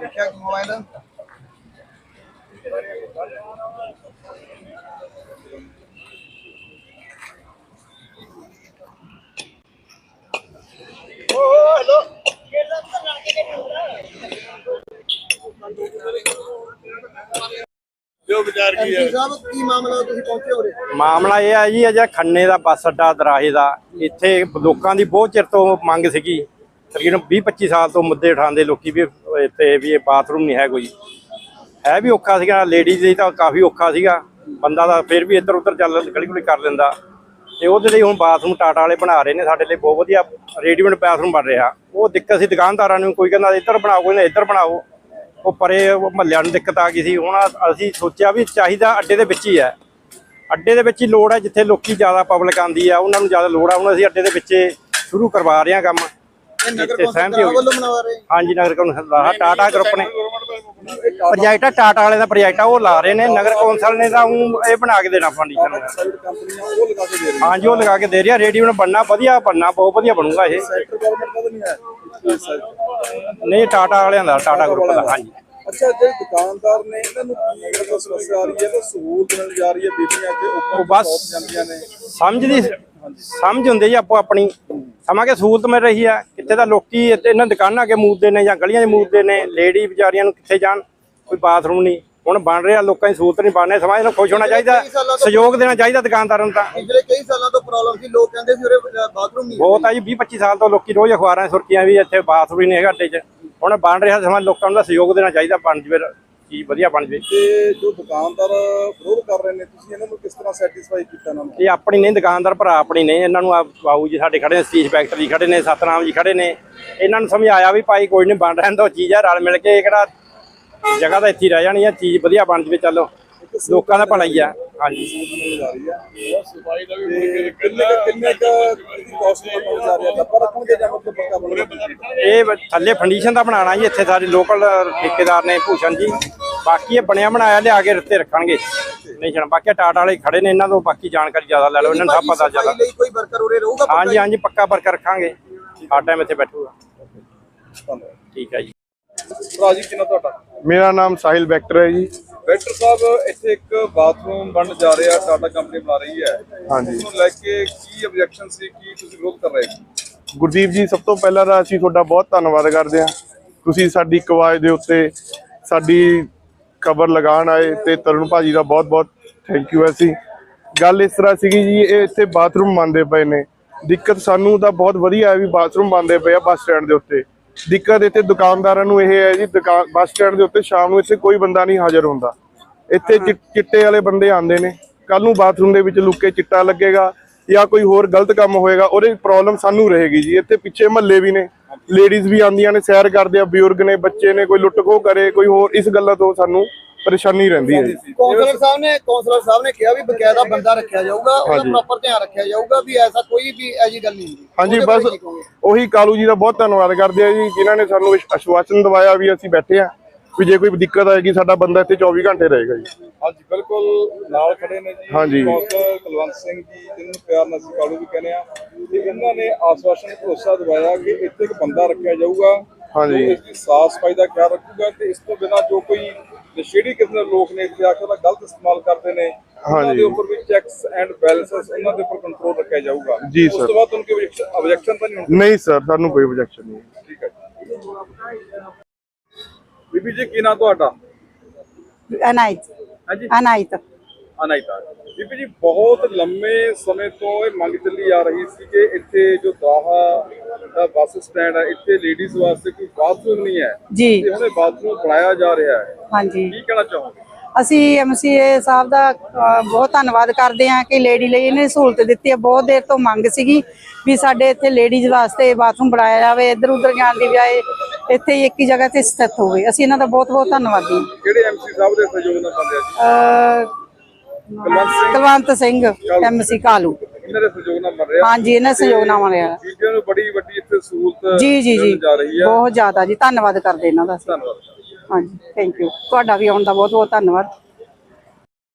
ਦੇਖਿਆ ਮੋਬਾਈਲ ਜੋ ਵਿਚਾਰ ਕੀ ਹੈ? ਸਾਹਿਬ ਕੀ ਮਾਮਲਾ ਤੁਸੀਂ ਪਹੁੰਚੇ ਹੋਰੇ? ਮਾਮਲਾ ਇਹ ਹੈ ਜੀ ਅਜਾ ਖੰਨੇ ਦਾ ਬੱਸ ਅੱਡਾ ਦਰਾਹੇ ਦਾ। ਇੱਥੇ ਲੋਕਾਂ ਦੀ ਬਹੁਤ ਚਿਰ ਤੋਂ ਮੰਗ ਸੀਗੀ। ਤਕਰੀਬਨ 20 25 ਸਾਲ ਤੋਂ ਮੁੱਦੇ ਉਠਾਉਂਦੇ ਲੋਕੀ ਵੀ ਇੱਥੇ ਵੀ ਇਹ ਬਾਥਰੂਮ ਨਹੀਂ ਹੈ ਕੋਈ। ਹੈ ਵੀ ਔਖਾ ਸੀਗਾ ਲੇਡੀਜ਼ ਲਈ ਤਾਂ ਕਾਫੀ ਔਖਾ ਸੀਗਾ। ਬੰਦਾ ਦਾ ਫਿਰ ਵੀ ਇੱਧਰ ਉੱਧਰ ਚੱਲ ਗਲੀ ਗੁਲੀ ਕਰ ਲੈਂਦਾ। ਤੇ ਉਹਦੇ ਲਈ ਹੁਣ ਬਾਥਰੂਮ ਟਾਟਾ ਵਾਲੇ ਬਣਾ ਰਹੇ ਨੇ ਸਾਡੇ ਲਈ ਬਹੁਤ ਵਧੀਆ ਰੈਡੀਮੇਡ ਬਾਥਰੂਮ ਬਣ ਰਿਹਾ। ਉਹ ਦਿੱਕਤ ਸੀ ਦੁਕਾਨਦਾਰਾਂ ਨੂੰ ਕੋਈ ਕਹਿੰਦਾ ਇੱਧਰ ਬਣਾਓ ਕੋਈ ਨਾ ਇੱਧਰ ਬਣਾਓ। ਉਹ ਪਰੇ ਮਹੱਲਿਆਂ ਨੂੰ ਦਿੱਕਤ ਆ ਗਈ ਸੀ। ਹੁਣ ਅਸੀਂ ਸੋਚਿਆ ਵੀ ਚਾਹੀਦਾ ਅੱਡੇ ਦੇ ਵਿੱਚ ਹੀ ਹੈ। ਅੱਡੇ ਦੇ ਵਿੱਚ ਹੀ ਲੋੜ ਹੈ ਜਿੱਥੇ ਲੋਕੀ ਜ਼ਿਆਦਾ ਪਬਲਿਕ ਆਂਦੀ ਆ ਉਹਨਾਂ ਨੂੰ ਜ਼ਿਆਦਾ ਲੋੜ ਆ। ਹੁਣ ਅਸੀਂ ਅੱਡੇ ਦੇ ਵਿੱਚ ਹੀ ਸ਼ੁਰੂ ਕਰਵਾ ਰਹੇ ਹਾਂ ਕੰਮ। ਇਹ ਨਗਰ ਇੱਥੇ ਕੌਂਸਲ ਸਹਿਮਤੀ ਦਾ ਹੋਈ। ਵੱਲੋਂ ਮਨਵਾ ਰਹੇ। ਹਾਂਜੀ ਨਗਰ ਕੌਂਸਲ ਦਾ। ਟਾਟਾ ਗਰੁੱਪ ਨੇ। ਪ੍ਰੋਜੈਕਟ ਆ ਟਾਟਾ ਵਾਲੇ ਦਾ ਪ੍ਰੋਜੈਕਟ ਆ ਉਹ ਲਾ ਰਹੇ ਨੇ। ਨਗਰ ਕੌਂਸਲ ਨੇ ਤਾਂ ਊਂ ਇਹ ਬਣਾ ਕੇ ਦੇਣਾ ਫੰਡੀਸ਼ਨ ਉਹ ਹਾਂਜੀ ਉਹ ਲਗਾ ਕੇ ਦੇ ਰਿਹਾ ਰੇਡੀਓ ਬਣਨਾ ਵਧੀਆ ਬਣਨਾ ਬਹੁਤ ਵਧੀਆ ਬਣੂਗਾ ਇਹ। ਤਾਂ ਨਹੀਂ ਹੈ ਟਾਟਾ ਵਾਲਿਆਂ ਦਾ ਟਾਟਾ ਗਰੁੱਪ ਦਾ ਹਾਂਜੀ। ਅੱਛਾ ਜਿਹੜੇ ਦੁਕਾਨਦਾਰ ਨੇ ਇਹਨਾਂ ਨੂੰ ਕੀ ਮਤਲਬ ਸਮੱਸਿਆ ਆ ਰਹੀ ਹੈ ਤਾਂ ਸਹੂਲਤ ਮਿਲ ਜਾ ਰਹੀ ਹੈ ਬੀਬੀਆਂ ਉੱਪਰ ਉਹ ਬਸ ਜਾਂਦੀਆਂ ਨੇ? ਸਮਝਦੀ ਸਮਝ ਹੁੰਦੇ ਜੀ ਆਪੋ ਆਪਣੀ। ਸਮਾਂ ਕੇ ਸਹੂਲਤ ਮਿਲ ਰਹੀ ਆ ਕਿੱਥੇ ਤਾਂ ਲੋਕੀ ਇਹਨਾਂ ਦੁਕਾਨਾਂ ਅੱਗੇ ਮੂਦਦੇ ਨੇ ਜਾਂ ਗਲੀਆਂ 'ਚ ਮੂਦਦੇ ਨੇ ਲੇਡੀ ਵਿਚਾਰੀਆਂ ਨੂੰ ਕਿੱਥੇ ਜਾਣ ਕੋਈ ਬਾਥਰੂਮ ਨਹੀਂ। ਹੁਣ ਬਣ ਰਿਹਾ ਲੋਕਾਂ ਦੀ ਸਹੂਲਤ ਨਹੀਂ ਬਣ ਰਹੀ ਸਮਾਜ ਨੂੰ ਖੁਸ਼ ਹੋਣਾ ਚਾਹੀਦਾ ਸਹਿਯੋਗ ਦੇਣਾ ਚਾਹੀਦਾ ਦੁਕਾਨਦਾਰਾਂ ਨੂੰ ਤਾਂ। ਪਿਛਲੇ ਕਈ ਸਾਲਾਂ ਤੋਂ ਪ੍ਰੋਬਲਮ ਸੀ ਲੋਕ ਕਹਿੰਦੇ ਸੀ ਉਰੇ ਬਾਥਰੂਮ ਨਹੀਂ ਬਹੁਤ ਆ ਜੀ 20 25 ਸਾਲ ਤੋਂ ਲੋਕੀ ਰੋਜ਼ ਅਖਬਾਰਾਂ ਸੁਰਖੀਆਂ ਵੀ ਇੱਥੇ ਬਾਥਰੂਮ ਹੀ ਨਹੀਂ ਹੈਗਾ ਅੱਡੇ 'ਚ। ਹੁਣ ਬਣ ਰਿਹਾ ਸਮਾਂ ਲੋਕਾਂ ਨੂੰ ਤਾਂ ਸਹਿਯੋਗ ਦੇਣਾ ਚਾਹੀਦਾ ਬਣ ਜਵੇ ਚੀਜ਼ ਵਧੀਆ ਬਣ ਜਵੇ। ਤੇ ਜੋ ਦੁਕਾਨਦਾਰ ਵਿਰੋਧ ਕਰ ਰਹੇ ਨੇ ਤੁਸੀਂ ਇਹਨਾਂ ਨੂੰ ਕਿਸ ਤਰ੍ਹਾਂ ਸੈਟੀਸਫਾਈ ਕੀਤਾ ਇਹਨਾਂ ਨੂੰ? ਇਹ ਆਪਣੀ ਨਹੀਂ ਦੁਕਾਨਦਾਰ ਭਰਾ ਆਪਣੀ ਨਹੀਂ ਇਹਨਾਂ ਨੂੰ ਆ ਬਾਊ ਜੀ ਸਾਡੇ ਖੜੇ ਨੇ ਸਤੀਸ਼ ਫੈਕਟਰੀ ਖੜੇ ਨੇ ਸਤਨਾਮ ਜੀ ਖੜੇ ਨੇ। ਇਹਨਾਂ ਨੂੰ ਸਮਝਾਇਆ ਵੀ ਭਾਈ ਕੋਈ ਨਹੀਂ ਬਣ ਰਹਿਣ ਦੋ ਚੀਜ਼ ਆ ਰਲ ਮਿਲ ਕੇ ਇਹ ਕਿਹੜਾ ਜਗ੍ਹਾ ਤਾਂ ਇੱਥੇ ਰਹਿ ਜਾਣੀ ਆ, ਚੀਜ਼ ਵਧੀਆ ਬਣ ਜਵੇ, ਚੱਲੋ। ਲੋਕਾਂ ਦਾ ਭਲਾ ਹੀ ਆ। ਹਾਂਜੀ। ਸਫ਼ਾਈ ਦਾ ਵੀ ਕਿੰਨੇ ਕਿੰਨੇ ਕਾਸਟ ਜਾ ਰਹੀ ਹੈ ਡੱਬਾ ਰੱਖਣਗੇ ਜਾਂ ਮਤਲਬ ਪੱਕਾ ਬਣੂਗਾ ਇਹ ਥੱਲੇ ਫੰਡੀਸ਼ਨ ਦਾ ਬਣਾਉਣਾ ਜੀ, ਇੱਥੇ ਸਾਡੇ ਲੋਕਲ ਠੇਕੇਦਾਰ ਨੇ, ਭੂਸ਼ਣ ਜੀ। ਬਾਕੀ ਇਹ ਬਣਿਆ ਬਣਾਇਆ ਲਿਆ ਕੇ ਰੱਤੇ ਰੱਖਣਗੇ। ਨਹੀਂ ਛਣ ਬਾਕੀ ਟਾਟਾ ਵਾਲੇ ਖੜੇ ਨੇ ਇਹਨਾਂ ਤੋਂ ਬਾਕੀ ਜਾਣਕਾਰੀ ਜ਼ਿਆਦਾ ਲੈ ਲਓ, ਇਹਨਾਂ ਨੂੰ ਸਭ ਪਤਾ ਚੱਲਦਾ ਕੋਈ ਵਰਕਰ ਉਰੇ ਰਹੂਗਾ ਹਾਂਜੀ ਹਾਂਜੀ, ਪੱਕਾ ਵਰਕਰ ਰੱਖਾਂਗੇ। ਹਰ ਟਾਈਮ ਇੱਥੇ ਬੈਠੂਗਾ। ਠੀਕ ਹੈ ਜੀ। ਰਾਜੀ ਕਿੰਨਾ ਤੁਹਾਡਾ? ਮੇਰਾ ਨਾਮ ਸਾਹਿਲ ਵੈਕਟਰ ਹੈ ਜੀ। ਡਾਕਟਰ ਸਾਹਿਬ ਇੱਥੇ ਇੱਕ ਬਾਥਰੂਮ ਬਣਨ ਜਾ ਰਿਹਾ ਟਾਟਾ ਕੰਪਨੀ ਬਣਾ ਰਹੀ ਹੈ। ਹਾਂਜੀ। ਉਸ ਨੂੰ ਲੈ ਕੇ ਕੀ ਆਬਜੈਕਸ਼ਨ ਸੀ ਕੀ ਤੁਸੀਂ ਵਿਰੋਧ ਕਰ ਰਹੇ ਸੀ ਗੁਰਦੀਪ ਜੀ ਸਭ ਤੋਂ ਪਹਿਲਾਂ ਤਾਂ ਅਸੀਂ ਤੁਹਾਡਾ ਬਹੁਤ ਧੰਨਵਾਦ ਕਰਦੇ ਹਾਂ। ਤੁਸੀਂ ਸਾਡੀ ਇੱਕ ਆਵਾਜ਼ ਦੇ ਉੱਤੇ ਸਾਡੀ ਖਬਰ ਲਗਾਉਣ ਆਏ ਤੇ ਤਰੁਣ ਭਾਜੀ ਦਾ ਬਹੁਤ ਬਹੁਤ ਥੈਂਕ ਯੂ ਅਸੀਂ। ਗੱਲ ਇਸ ਤਰ੍ਹਾਂ ਸੀਗੀ ਜੀ ਇਹ ਇੱਥੇ ਬਾਥਰੂਮ ਬਣਦੇ ਪਏ ਨੇ। ਦਿੱਕਤ ਸਾਨੂੰ ਤਾਂ ਬਹੁਤ ਵਧੀਆ ਹੈ ਵੀ ਬਾਥਰੂਮ ਬਣਦੇ ਪਏ ਆ ਬੱਸ ਸਟੈਂਡ ਦੇ ਉੱਤੇ। ਦਿੱਕਤ ਇੱਥੇ ਦੁਕਾਨਦਾਰਾਂ ਨੂੰ ਇਹ ਹੈ ਜੀ, ਦੁਕਾਨ, ਬੱਸ ਸਟੈਂਡ ਦੇ ਉੱਤੇ ਸ਼ਾਮ ਨੂੰ ਇੱਥੇ ਕੋਈ ਬੰਦਾ ਨਹੀਂ ਹਾਜ਼ਰ ਹੁੰਦਾ। ਇੱਥੇ ਚਿੱਟੇ ਵਾਲੇ ਬੰਦੇ ਆਉਂਦੇ ਨੇ। ਕੱਲ ਨੂੰ ਬਾਥਰੂਮ ਦੇ ਵਿੱਚ ਲੁੱਕ ਕੇ ਚਿੱਟਾ ਲੱਗੇਗਾ ਜਾਂ ਕੋਈ ਹੋਰ ਗਲਤ ਕੰਮ ਹੋਏਗਾ, ਉਹਦੇ ਪ੍ਰੋਬਲਮ ਸਾਨੂੰ ਰਹੇਗੀ ਜੀ। ਇੱਥੇ ਪਿੱਛੇ ਮਹੱਲੇ ਵੀ ਨੇ। ਲੇਡੀਜ਼ ਵੀ ਆਉਂਦੀਆਂ ਨੇ, ਸੈਰ ਕਰਦੇ ਆ, ਬਜ਼ੁਰਗ ਨੇ, ਬੱਚੇ ਨੇ, ਕੋਈ ਲੁੱਟ ਖੋਹ ਕਰੇ, ਕੋਈ ਹੋਰ, ਇਸ ਗੱਲਾਂ ਤੋਂ ਸਾਨੂੰ ਪਰੇਸ਼ਾਨੀ ਰਹਿੰਦੀ ਹੈ ਜੀ ਕੌਂਸਲਰ ਸਾਹਿਬ ਨੇ ਕੌਂਸਲਰ ਸਾਹਿਬ ਨੇ ਕਿਹਾ ਵੀ ਬਕਾਇਦਾ ਬੰਦਾ ਰੱਖਿਆ ਜਾਊਗਾ ਉਹਦਾ। ਪ੍ਰੋਪਰ ਧਿਆਨ ਰੱਖਿਆ ਜਾਊਗਾ ਵੀ ਐਸਾ ਕੋਈ ਵੀ ਐਜੀ ਗੱਲ ਨਹੀਂ ਹੁੰਦੀ ਹਾਂਜੀ ਬਸ? ਉਹੀ ਕਾਲੂ ਜੀ ਦਾ ਬਹੁਤ ਧੰਨਵਾਦ ਕਰਦੇ ਆ ਜੀ ਜਿਨ੍ਹਾਂ ਨੇ ਸਾਨੂੰ ਇਸ ਆਸ਼ਵਾਸਨ ਦਵਾਇਆ ਵੀ ਅਸੀਂ ਬੈਠੇ ਆ ਵੀ ਜੇ ਕੋਈ ਦਿੱਕਤ ਆਏਗੀ ਸਾਡਾ ਬੰਦਾ ਇੱਥੇ 24 ਘੰਟੇ ਰਹੇਗਾ ਜੀ ਹਾਂਜੀ ਬਿਲਕੁਲ ਨਾਲ ਖੜੇ ਨੇ ਜੀ ਹਾਂਜੀ। ਕੁਲਵੰਤ ਸਿੰਘ ਜੀ ਜਿਹਨੂੰ ਪਿਆਰ ਨਾਲ ਅਸੀਂ ਕਾਲੂ ਵੀ ਕਹਿੰਦੇ ਆ ਤੇ ਇਹਨਾਂ ਨੇ ਆਸਵਾਸ਼ਨ ਭਰੋਸਾ ਦਿਵਾਇਆ ਕਿ ਇੱਥੇ ਇੱਕ ਬੰਦਾ ਰੱਖਿਆ ਜਾਊਗਾ ਹਾਂਜੀ। ਇਸ ਦੀ ਸਾਫ਼ ਸਫ਼ਾਈ ਦਾ ਖਿਆਲ ਰੱਖੂਗਾ ਤੇ ਇਸ ਤੋਂ ਬਿਨਾਂ ਜੋ ਕੋਈ ਨਸ਼ੇੜੀ ਕਿਸਮ ਦੇ ਲੋਕ ਨੇ ਇੱਥੇ ਆ ਕੇ ਉਹਦਾ ਗਲਤ ਇਸਤੇਮਾਲ ਕਰਦੇ ਨੇ ਉਹਨਾਂ। ਦੇ ਉੱਪਰ ਵੀ ਚੈਕਸ ਐਂਡ ਬੈਲੈਂਸਸ ਉਹਨਾਂ ਦੇ ਉੱਪਰ ਕੰਟਰੋਲ ਰੱਖਿਆ ਜਾਊਗਾ। ਜੀ, ਉਸ ਸਰ। ਤੋਂ ਬਾਅਦ ਉਹਨਾਂ ਕੋਈ ਆਬਜੈਕਸ਼ਨ ਤਾਂ ਨਹੀਂ ਹੋਣੀ ਨਹੀਂ ਸਰ ਸਾਨੂੰ ਕੋਈ objection ਨਹੀਂ। ਠੀਕ ਹੈ ਜੀ। ਬੀਬੀ ਜੀ ਕੀ ਨਾਂ ਤੁਹਾਡਾ? ਅਨਾਇਤ। ਹਾਂਜੀ। ਅਨਾਇਤ। ਅਨਾਇਤਾ ਬੀਬੀ ਜੀ ਬਹੁਤ ਲੰਮੇ ਸਮੇਂ ਤੋਂ ਇਹ ਮੰਗ ਚੱਲੀ ਆ ਰਹੀ ਸੀ ਕਿ ਇੱਥੇ ਜੋ ਦਾਹਾ ਦਾ ਬੱਸ ਸਟੈਂਡ ਹੈ ਇੱਥੇ ਲੇਡੀਜ਼ ਵਾਸਤੇ ਕੋਈ ਬਾਥਰੂਮ ਨਹੀਂ ਹੈ। ਜੀ। ਤੇ ਬਾਥਰੂਮ ਬਣਾਇਆ ਜਾ ਰਿਹਾ ਹੈ। ਹਾਂਜੀ। ਕੀ ਕਹਿਣਾ ਚਾਹੋਗੇ? ਅਸੀਂ ਐਮਸੀਏ ਸਾਹਿਬ ਦਾ ਬਹੁਤ ਧੰਨਵਾਦ ਕਰਦੇ ਹਾਂ ਕਿ ਲੇਡੀ ਲਈ ਇਹਨੇ ਸਹੂਲਤ ਦਿੱਤੀ ਹੈ। ਬਹੁਤ ਦੇਰ ਤੋਂ ਮੰਗ ਸੀਗੀ ਵੀ ਸਾਡੇ ਇੱਥੇ ਲੇਡੀਜ਼ ਵਾਸਤੇ ਬਾਥਰੂਮ ਬਣਾਇਆ ਜਾਵੇ ਇੱਧਰ ਉੱਧਰ ਜਾਣ ਦੀ ਬਜਾਏ ਇੱਥੇ ਹੀ ਇੱਕ ਹੀ ਜਗ੍ਹਾ ਤੇ ਸਥਿਤ ਹੋਵੇ। ਅਸੀਂ ਇਹਨਾਂ ਦਾ ਬਹੁਤ ਬਹੁਤ ਧੰਨਵਾਦੀ ਹਾਂ। ਕਿਹੜੇ ਐਮਸੀ ਸਾਹਿਬ ਦੇ ਸਹਿਯੋਗ ਨਾਲ ਬਣ ਰਿਹਾ ਜੀ? ਕੁਲਵੰਤ ਸਿੰਘ। ਐਮਸੀ ਕਾਲੂ। ਇਹਨਾਂ ਦੇ ਸਹਿਯੋਗ ਨਾਲ ਰਿਹਾ। ਹਾਂਜੀ ਇਹਨਾਂ ਸਹਿਯੋਗ ਨਾਲ ਬਣਿਆ ਬੀਬੀਆਂ ਨੂੰ ਬੜੀ ਵੱਡੀ ਇੱਥੇ ਸਹੂਲਤ ਜੀ ਜੀ ਜੀ ਮਿਲਣ ਜਾ। ਰਹੀ ਹੈ ਬਹੁਤ ਜ਼ਿਆਦਾ ਜੀ। ਧੰਨਵਾਦ ਕਰਦੇ ਇਹਨਾਂ ਦਾ। ਧੰਨਵਾਦ। ਹਾਂਜੀ ਥੈਂਕ ਯੂ ਤੁਹਾਡਾ ਵੀ ਆਉਣ ਦਾ ਬਹੁਤ ਬਹੁਤ ਧੰਨਵਾਦ।